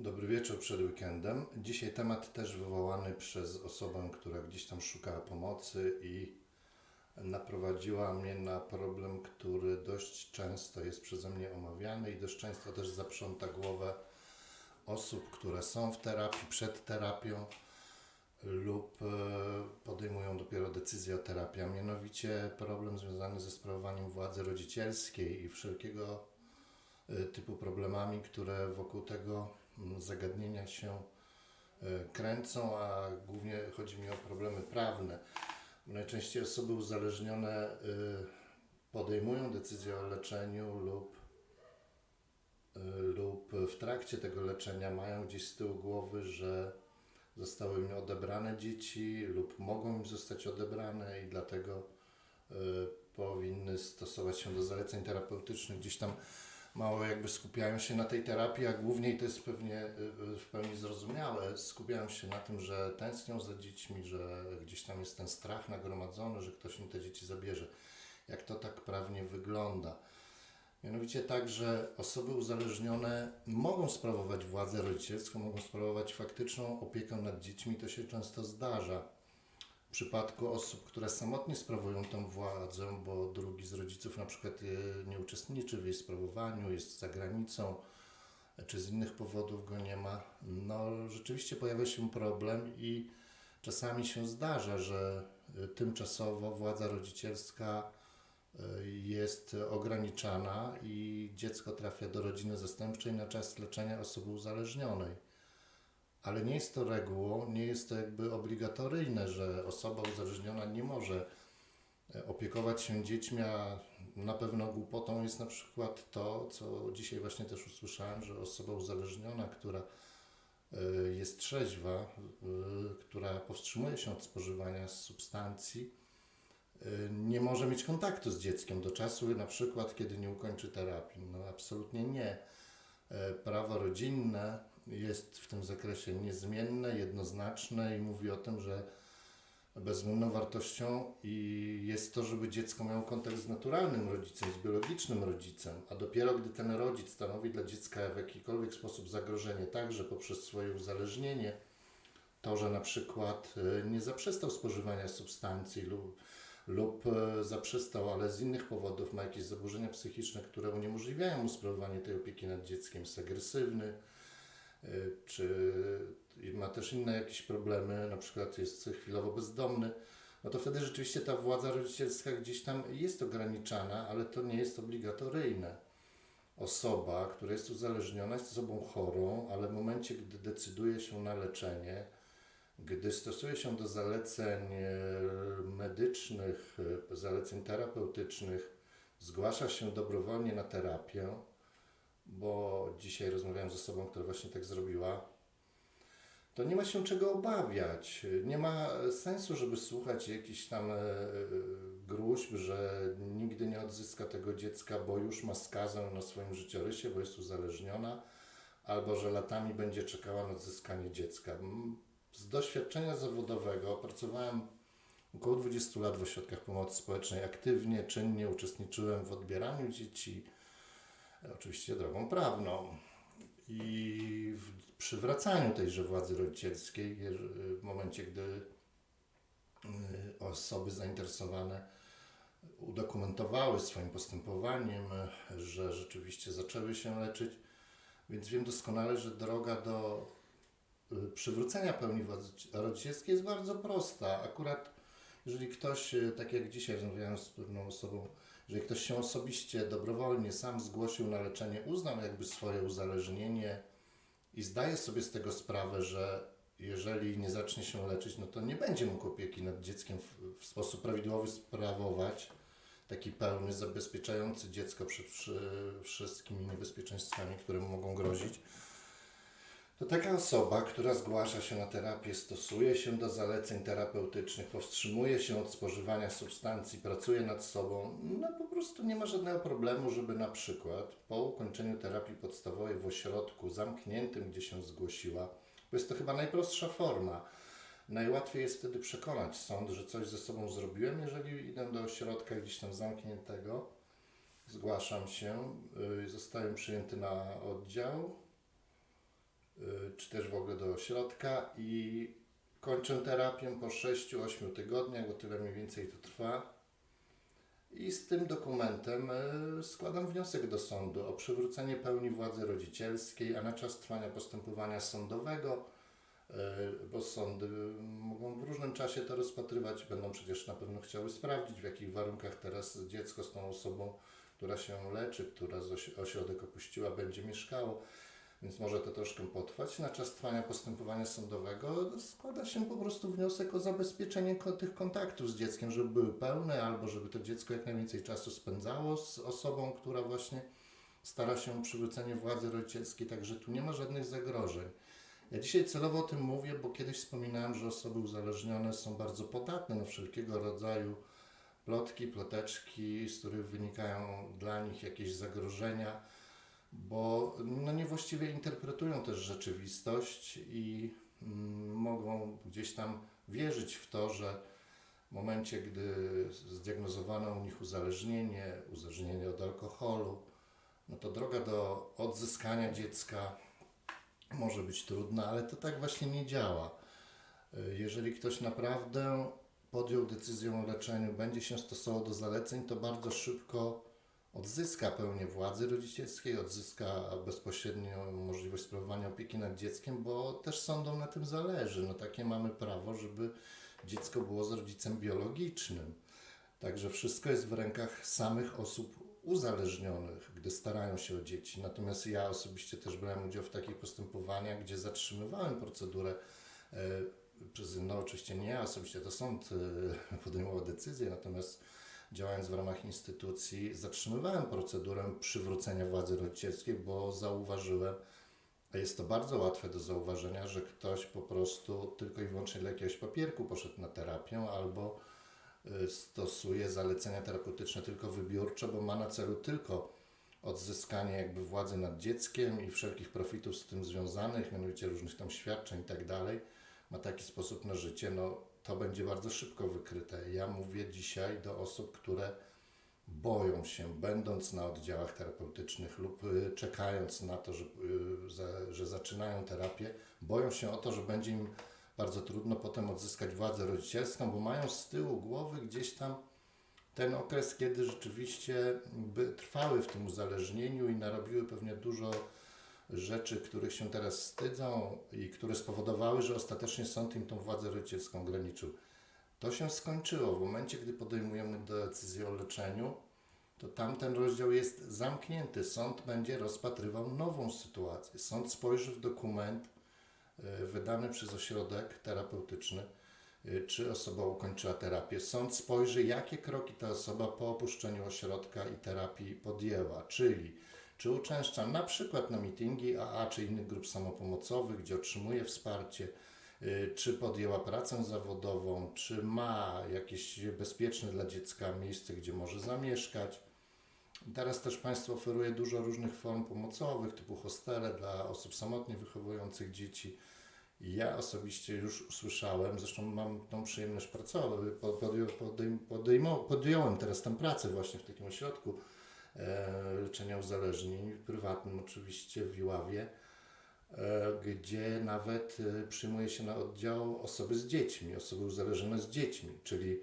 Dobry wieczór przed weekendem. Dzisiaj temat też wywołany przez osobę, która gdzieś tam szukała pomocy i naprowadziła mnie na problem, który dość często jest przeze mnie omawiany i dość często też zaprząta głowę osób, które są w terapii, przed terapią lub e, podejmują dopiero decyzję o terapii, a mianowicie problem związany ze sprawowaniem władzy rodzicielskiej i wszelkiego e, typu problemami, które wokół tego zagadnienia się e, kręcą, a głównie chodzi mi o problemy prawne. Najczęściej osoby uzależnione y, podejmują decyzję o leczeniu lub, y, lub w trakcie tego leczenia mają gdzieś z tyłu głowy, że zostały im odebrane dzieci lub mogą im zostać odebrane i dlatego powinny stosować się do zaleceń terapeutycznych. Gdzieś tam mało jakby skupiają się na tej terapii, a głównie to jest pewnie y, y, w pełni zrozumiałe, skupiają się na tym, że tęsknią za dziećmi, że gdzieś tam jest ten strach nagromadzony, że ktoś im te dzieci zabierze. Jak to tak prawnie wygląda? Mianowicie tak, że osoby uzależnione mogą sprawować władzę rodzicielską, mogą sprawować faktyczną opiekę nad dziećmi, to się często zdarza. W przypadku osób, które samotnie sprawują tę władzę, bo drugi z rodziców na przykład e, nie uczestniczy w jej sprawowaniu, jest za granicą, czy z innych powodów go nie ma, no rzeczywiście pojawia się problem i czasami się zdarza, że e, tymczasowo władza rodzicielska e, jest ograniczana i dziecko trafia do rodziny zastępczej na czas leczenia osoby uzależnionej ale nie jest to regułą, nie jest to jakby obligatoryjne, że osoba uzależniona nie może e, opiekować się dziećmi, a na pewno głupotą jest na przykład to, co dzisiaj właśnie też usłyszałem, że osoba uzależniona, która e, jest trzeźwa, e, która powstrzymuje się od spożywania substancji, nie może mieć kontaktu z dzieckiem do czasu na przykład, kiedy nie ukończy terapii. No absolutnie nie. Prawo rodzinne jest w tym zakresie niezmienne, jednoznaczne i mówi o tym, że bezwzględną wartością i jest to, żeby dziecko miało kontakt z naturalnym rodzicem, z biologicznym rodzicem, a dopiero gdy ten rodzic stanowi dla dziecka w jakikolwiek sposób zagrożenie, także poprzez swoje uzależnienie, to, że na przykład e, nie zaprzestał spożywania substancji lub, lub e, zaprzestał, ale z innych powodów ma jakieś zaburzenia psychiczne, które uniemożliwiają mu sprawowanie tej opieki nad dzieckiem, jest agresywny, czy i ma też inne jakieś problemy, na przykład jest chwilowo bezdomny, no to wtedy rzeczywiście ta władza rodzicielska gdzieś tam jest ograniczana, ale to nie jest obligatoryjne. Osoba, która jest uzależniona, jest osobą chorą, ale w momencie, gdy decyduje się na leczenie, gdy stosuje się do zaleceń e, medycznych, e, zaleceń terapeutycznych, zgłasza się dobrowolnie na terapię, bo dzisiaj rozmawiałem z osobą, która właśnie tak zrobiła, to nie ma się czego obawiać. Nie ma sensu, żeby słuchać jakichś tam e, gruźb, że nigdy nie odzyska tego dziecka, bo już ma skazę na swoim życiorysie, bo jest uzależniona, albo że latami będzie czekała na odzyskanie dziecka. Z doświadczenia zawodowego pracowałem około 20 lat w ośrodkach pomocy społecznej. Aktywnie, czynnie uczestniczyłem w odbieraniu dzieci, e, oczywiście drogą prawną i w przywracaniu tejże władzy rodzicielskiej jeż- w momencie, gdy y, osoby zainteresowane udokumentowały swoim postępowaniem, y, że rzeczywiście zaczęły się leczyć, więc wiem doskonale, że droga do przywrócenia pełni władzy rodzicielskiej jest bardzo prosta. Akurat jeżeli ktoś, tak jak dzisiaj rozmawiałem z pewną osobą, jeżeli ktoś się osobiście, dobrowolnie sam zgłosił na leczenie, uznał jakby swoje uzależnienie i zdaje sobie z tego sprawę, że jeżeli nie zacznie się leczyć, no to nie będzie mógł opieki nad dzieckiem w, w sposób prawidłowy sprawować, taki pełny, zabezpieczający dziecko przed wszy, wszystkimi niebezpieczeństwami, które mu mogą grozić, to taka osoba, która zgłasza się na terapię, stosuje się do zaleceń terapeutycznych, powstrzymuje się od spożywania substancji, pracuje nad sobą, no po prostu nie ma żadnego problemu, żeby na przykład po ukończeniu terapii podstawowej w ośrodku zamkniętym, gdzie się zgłosiła, bo jest to chyba najprostsza forma, najłatwiej jest wtedy przekonać sąd, że coś ze sobą zrobiłem, jeżeli idę do ośrodka gdzieś tam zamkniętego, zgłaszam się, y, zostałem przyjęty na oddział, czy też w ogóle do ośrodka i kończę terapię po 6-8 tygodniach, bo tyle mniej więcej to trwa. I z tym dokumentem y, składam wniosek do sądu o przywrócenie pełni władzy rodzicielskiej, a na czas trwania postępowania sądowego, y, bo sądy mogą w różnym czasie to rozpatrywać, będą przecież na pewno chciały sprawdzić, w jakich warunkach teraz dziecko z tą osobą, która się leczy, która ośrodek opuściła, będzie mieszkało. Więc może to troszkę potrwać. Na czas trwania postępowania sądowego składa się po prostu wniosek o zabezpieczenie tych kontaktów z dzieckiem, żeby były pełne, albo żeby to dziecko jak najwięcej czasu spędzało z osobą, która właśnie stara się o przywrócenie władzy rodzicielskiej, także tu nie ma żadnych zagrożeń. Ja dzisiaj celowo o tym mówię, bo kiedyś wspominałem, że osoby uzależnione są bardzo podatne na wszelkiego rodzaju plotki, ploteczki, z których wynikają dla nich jakieś zagrożenia bo no, niewłaściwie interpretują też rzeczywistość i mm, mogą gdzieś tam wierzyć w to, że w momencie, gdy zdiagnozowano u nich uzależnienie, uzależnienie od alkoholu, no to droga do odzyskania dziecka może być trudna, ale to tak właśnie nie działa. Jeżeli ktoś naprawdę podjął decyzję o leczeniu, będzie się stosował do zaleceń, to bardzo szybko odzyska pełnię władzy rodzicielskiej, odzyska bezpośrednią możliwość sprawowania opieki nad dzieckiem, bo też sądom na tym zależy. No takie mamy prawo, żeby dziecko było z rodzicem biologicznym. Także wszystko jest w rękach samych osób uzależnionych, gdy starają się o dzieci. Natomiast ja osobiście też brałem udział w takich postępowaniach, gdzie zatrzymywałem procedurę e, przez, no oczywiście nie ja osobiście, to sąd e, podejmował decyzję, natomiast działając w ramach instytucji, zatrzymywałem procedurę przywrócenia władzy rodzicielskiej, bo zauważyłem, a jest to bardzo łatwe do zauważenia, że ktoś po prostu tylko i wyłącznie dla jakiegoś papierku poszedł na terapię albo y, stosuje zalecenia terapeutyczne tylko wybiórczo, bo ma na celu tylko odzyskanie jakby władzy nad dzieckiem i wszelkich profitów z tym związanych, mianowicie różnych tam świadczeń i tak dalej, ma taki sposób na życie, no to będzie bardzo szybko wykryte. Ja mówię dzisiaj do osób, które boją się, będąc na oddziałach terapeutycznych lub y, czekając na to, że, y, że zaczynają terapię, boją się o to, że będzie im bardzo trudno potem odzyskać władzę rodzicielską, bo mają z tyłu głowy gdzieś tam ten okres, kiedy rzeczywiście by trwały w tym uzależnieniu i narobiły pewnie dużo rzeczy, których się teraz wstydzą i które spowodowały, że ostatecznie sąd im tą władzę rodzicielską ograniczył. To się skończyło. W momencie, gdy podejmujemy decyzję o leczeniu, to tamten rozdział jest zamknięty. Sąd będzie rozpatrywał nową sytuację. Sąd spojrzy w dokument y, wydany przez ośrodek terapeutyczny, y, czy osoba ukończyła terapię. Sąd spojrzy, jakie kroki ta osoba po opuszczeniu ośrodka i terapii podjęła, czyli czy uczęszcza na przykład na mityngi AA czy innych grup samopomocowych, gdzie otrzymuje wsparcie, y, czy podjęła pracę zawodową, czy ma jakieś bezpieczne dla dziecka miejsce, gdzie może zamieszkać. Teraz też państwo oferuje dużo różnych form pomocowych, typu hostele dla osób samotnie wychowujących dzieci. Ja osobiście już usłyszałem, zresztą mam tą przyjemność pracować, podjąłem teraz tę pracę właśnie w takim ośrodku leczenia uzależnień, prywatnym oczywiście w Iławie, e, gdzie nawet e, przyjmuje się na oddział osoby z dziećmi, osoby uzależnione z dziećmi, czyli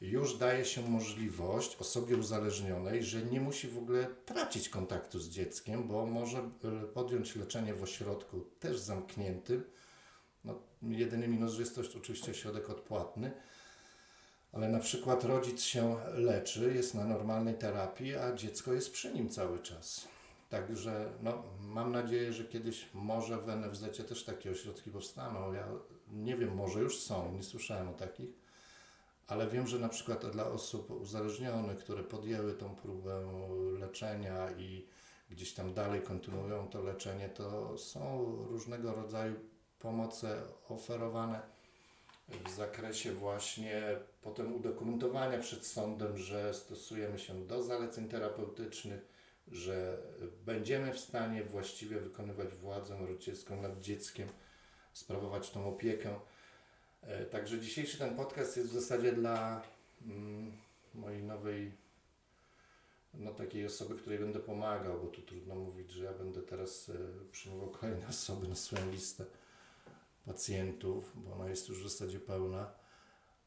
już daje się możliwość osobie uzależnionej, że nie musi w ogóle tracić kontaktu z dzieckiem, bo może e, podjąć leczenie w ośrodku też zamkniętym. No, jedyny minus, że jest to oczywiście ośrodek odpłatny, ale na przykład rodzic się leczy, jest na normalnej terapii, a dziecko jest przy nim cały czas. Także no, mam nadzieję, że kiedyś może w NFZ też takie ośrodki powstaną. Ja nie wiem, może już są, nie słyszałem o takich, ale wiem, że na przykład dla osób uzależnionych, które podjęły tą próbę leczenia i gdzieś tam dalej kontynuują to leczenie, to są różnego rodzaju pomoce oferowane w zakresie właśnie potem udokumentowania przed sądem, że stosujemy się do zaleceń terapeutycznych, że będziemy w stanie właściwie wykonywać władzę rodzicielską nad dzieckiem, sprawować tą opiekę. E, Także dzisiejszy ten podcast jest w zasadzie dla mm, mojej nowej no, takiej osoby, której będę pomagał, bo tu trudno mówić, że ja będę teraz e, przyjmował kolejne osoby na swoją listę pacjentów, bo ona jest już w zasadzie pełna,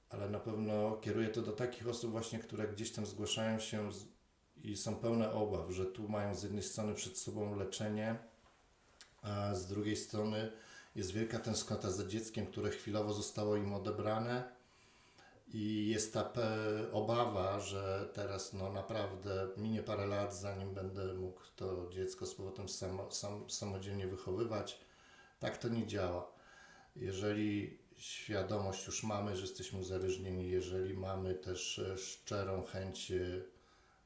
ale na pewno kieruję to do takich osób właśnie, które gdzieś tam zgłaszają się i są pełne obaw, że tu mają z jednej strony przed sobą leczenie, a z drugiej strony jest wielka tęsknota za dzieckiem, które chwilowo zostało im odebrane i jest ta obawa, że teraz no naprawdę minie parę lat, zanim będę mógł to dziecko z powrotem samo, sam, samodzielnie wychowywać. Tak to nie działa. Jeżeli świadomość już mamy, że jesteśmy uzależnieni, jeżeli mamy też e, szczerą chęć e,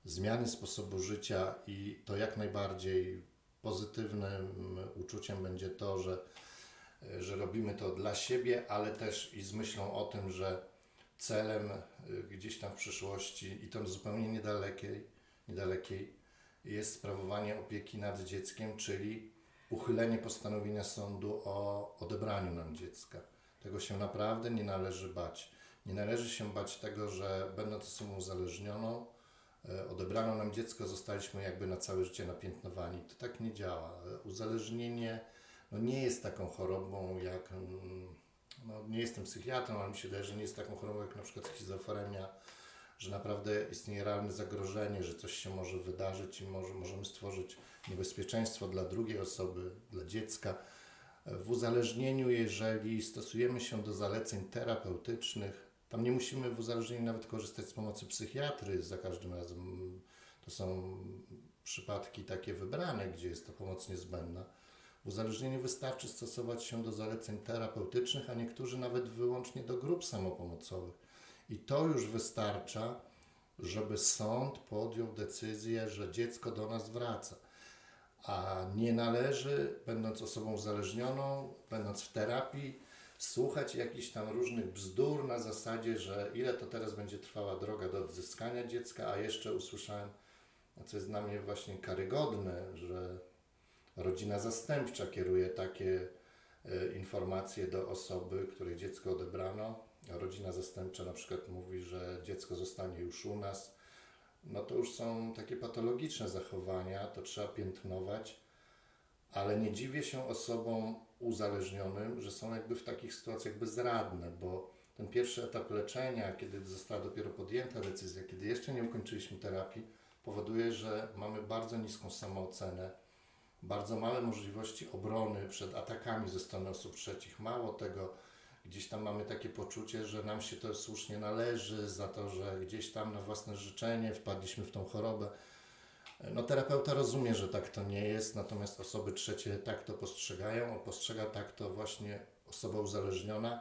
zmiany sposobu życia i to jak najbardziej pozytywnym uczuciem będzie to, że, e, że robimy to dla siebie, ale też i z myślą o tym, że celem gdzieś tam w przyszłości i to zupełnie niedalekiej, niedalekiej jest sprawowanie opieki nad dzieckiem, czyli uchylenie postanowienia sądu o odebraniu nam dziecka. Tego się naprawdę nie należy bać. Nie należy się bać tego, że będąc osobą uzależnioną, e, odebrano nam dziecko, zostaliśmy jakby na całe życie napiętnowani. To tak nie działa. Uzależnienie no, nie jest taką chorobą jak mm, no, nie jestem psychiatrą, ale mi się wydaje, że nie jest taką chorobą jak na przykład schizofrenia, że naprawdę istnieje realne zagrożenie, że coś się może wydarzyć i może, możemy stworzyć niebezpieczeństwo dla drugiej osoby, dla dziecka. W uzależnieniu, jeżeli stosujemy się do zaleceń terapeutycznych, tam nie musimy w uzależnieniu nawet korzystać z pomocy psychiatry za każdym razem. To są przypadki takie wybrane, gdzie jest ta pomoc niezbędna. W uzależnieniu wystarczy stosować się do zaleceń terapeutycznych, a niektórzy nawet wyłącznie do grup samopomocowych. I to już wystarcza, żeby sąd podjął decyzję, że dziecko do nas wraca. A nie należy, będąc osobą uzależnioną, będąc w terapii, słuchać jakichś tam różnych bzdur na zasadzie, że ile to teraz będzie trwała droga do odzyskania dziecka, a jeszcze usłyszałem, co jest dla mnie właśnie karygodne, że rodzina zastępcza kieruje takie e, informacje do osoby, której dziecko odebrano. Rodzina zastępcza na przykład mówi, że dziecko zostanie już u nas. No to już są takie patologiczne zachowania, to trzeba piętnować, ale nie dziwię się osobom uzależnionym, że są jakby w takich sytuacjach bezradne, bo ten pierwszy etap leczenia, kiedy została dopiero podjęta decyzja, kiedy jeszcze nie ukończyliśmy terapii, powoduje, że mamy bardzo niską samoocenę, bardzo małe możliwości obrony przed atakami ze strony osób trzecich. Mało tego, gdzieś tam mamy takie poczucie, że nam się to słusznie należy za to, że gdzieś tam na własne życzenie wpadliśmy w tą chorobę. No terapeuta rozumie, że tak to nie jest, natomiast osoby trzecie tak to postrzegają, on postrzega tak to właśnie osoba uzależniona,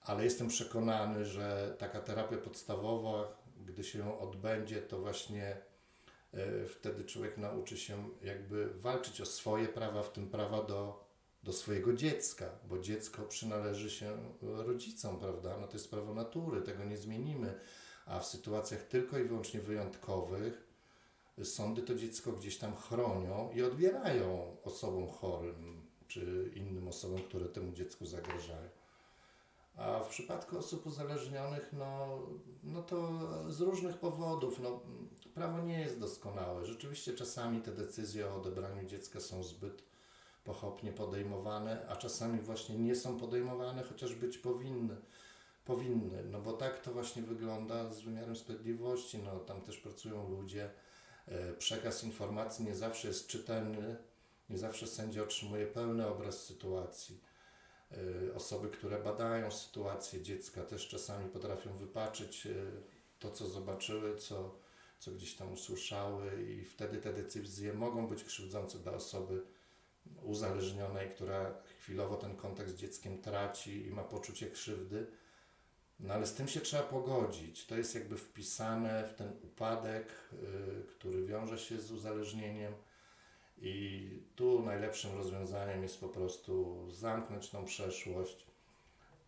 ale jestem przekonany, że taka terapia podstawowa, gdy się ją odbędzie, to właśnie e, wtedy człowiek nauczy się jakby walczyć o swoje prawa, w tym prawa do, do swojego dziecka, bo dziecko przynależy się rodzicom, prawda? No to jest prawo natury, tego nie zmienimy, a w sytuacjach tylko i wyłącznie wyjątkowych sądy to dziecko gdzieś tam chronią i odbierają osobom chorym czy innym osobom, które temu dziecku zagrażają. A w przypadku osób uzależnionych, no, no to z różnych powodów, no, prawo nie jest doskonałe. Rzeczywiście czasami te decyzje o odebraniu dziecka są zbyt pochopnie podejmowane, a czasami właśnie nie są podejmowane, chociaż być powinny. Powinny, no bo tak to właśnie wygląda z wymiarem sprawiedliwości. No, tam też pracują ludzie. E, Przekaz informacji nie zawsze jest czytelny, nie zawsze sędzia otrzymuje pełny obraz sytuacji. E, Osoby, które badają sytuację dziecka, też czasami potrafią wypaczyć e, to, co zobaczyły, co, co gdzieś tam usłyszały, i wtedy te decyzje mogą być krzywdzące dla osoby uzależnionej, która chwilowo ten kontakt z dzieckiem traci i ma poczucie krzywdy. No ale z tym się trzeba pogodzić. To jest jakby wpisane w ten upadek, y, który wiąże się z uzależnieniem. I tu najlepszym rozwiązaniem jest po prostu zamknąć tą przeszłość.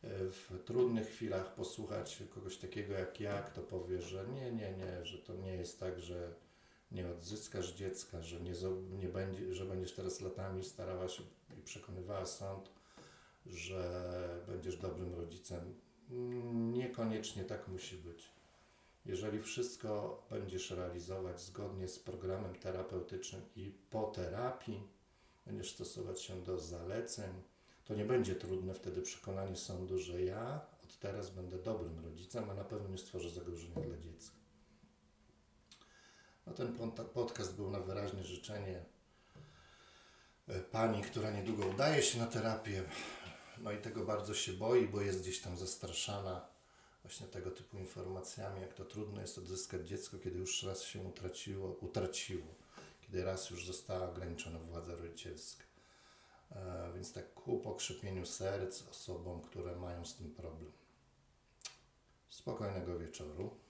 y, W trudnych chwilach posłuchać kogoś takiego jak ja, kto powie, że nie, nie, nie, że to nie jest tak, że nie odzyskasz dziecka, że, nie, nie będzie, że będziesz teraz latami starała się i przekonywała sąd, że będziesz dobrym rodzicem. Niekoniecznie tak musi być. Jeżeli wszystko będziesz realizować zgodnie z programem terapeutycznym i po terapii, będziesz stosować się do zaleceń, to nie będzie trudne wtedy przekonanie sądu, że ja od teraz będę dobrym rodzicem, a na pewno nie stworzę zagrożenia dla dziecka. No ten podcast był na wyraźne życzenie e, pani, która niedługo udaje się na terapię. No i tego bardzo się boi, bo jest gdzieś tam zastraszana właśnie tego typu informacjami, jak to trudno jest odzyskać dziecko, kiedy już raz się utraciło, utraciło kiedy raz już została ograniczona władza rodzicielska. E, więc tak ku pokrzepieniu serc osobom, które mają z tym problem. Spokojnego wieczoru.